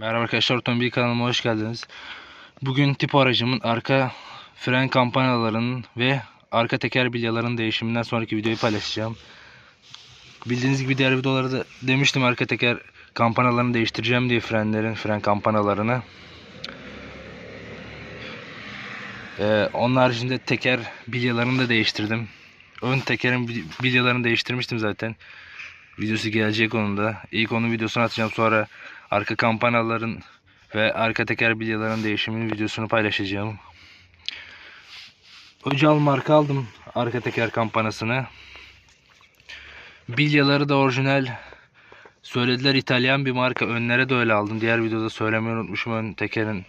Merhaba arkadaşlar Otomobil kanalıma hoş geldiniz. Bugün tip aracımın arka fren kampanyalarının ve arka teker bilyalarının değişiminden sonraki videoyu paylaşacağım. Bildiğiniz gibi diğer videolarda da demiştim arka teker kampanyalarını değiştireceğim diye frenlerin fren kampanyalarını. Ee, onun haricinde teker bilyalarını da değiştirdim. Ön tekerin bil- bilyalarını değiştirmiştim zaten. Videosu gelecek onun da. İlk onun videosunu atacağım sonra arka kampanyaların ve arka teker bilyaların değişiminin videosunu paylaşacağım. Öcal marka aldım arka teker kampanyasını. Bilyaları da orijinal. Söylediler İtalyan bir marka. Önlere de öyle aldım. Diğer videoda söylemeyi unutmuşum ön tekerin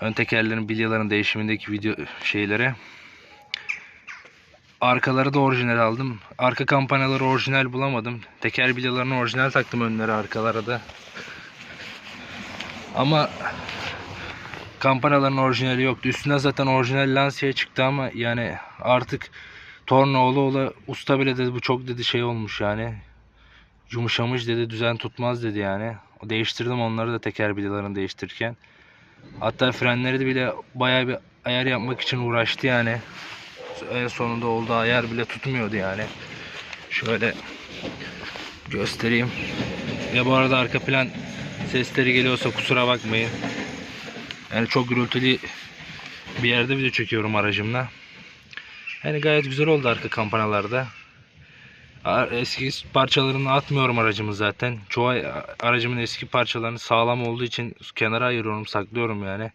ön tekerlerin bilyaların değişimindeki video şeyleri. Arkaları da orijinal aldım. Arka kampanyaları orijinal bulamadım. Teker bilyalarını orijinal taktım önlere arkalara da. Ama kampanyaların orijinali yoktu. Üstüne zaten orijinal Lancia çıktı ama yani artık torna ola ola usta bile dedi bu çok dedi şey olmuş yani. Yumuşamış dedi düzen tutmaz dedi yani. Değiştirdim onları da teker bilyalarını değiştirirken. Hatta frenleri de bile bayağı bir ayar yapmak için uğraştı yani. En sonunda oldu ayar bile tutmuyordu yani. Şöyle göstereyim. Ve bu arada arka plan sesleri geliyorsa kusura bakmayın. Yani çok gürültülü bir yerde video çekiyorum aracımla. Yani gayet güzel oldu arka kampanyalarda. A- Eski parçalarını atmıyorum aracımı zaten. Çoğu aracımın eski parçalarını sağlam olduğu için kenara ayırıyorum, saklıyorum yani.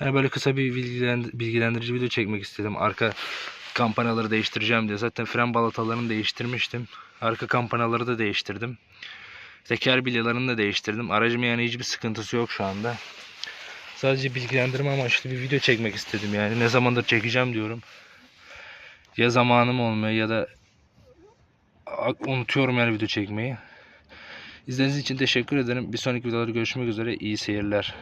Yani böyle kısa bir bilgilen- bilgilendirici video çekmek istedim. Arka kampanyaları değiştireceğim diye. Zaten fren balatalarını değiştirmiştim. Arka kampanyaları da değiştirdim. Teker bilyalarını da değiştirdim. Aracımın yani hiçbir sıkıntısı yok şu anda. Sadece bilgilendirme amaçlı bir video çekmek istedim yani. Ne zamandır çekeceğim diyorum. Ya zamanım olmuyor ya da unutuyorum yani video çekmeyi. İzlediğiniz için teşekkür ederim. Bir sonraki videolarda görüşmek üzere. İyi seyirler.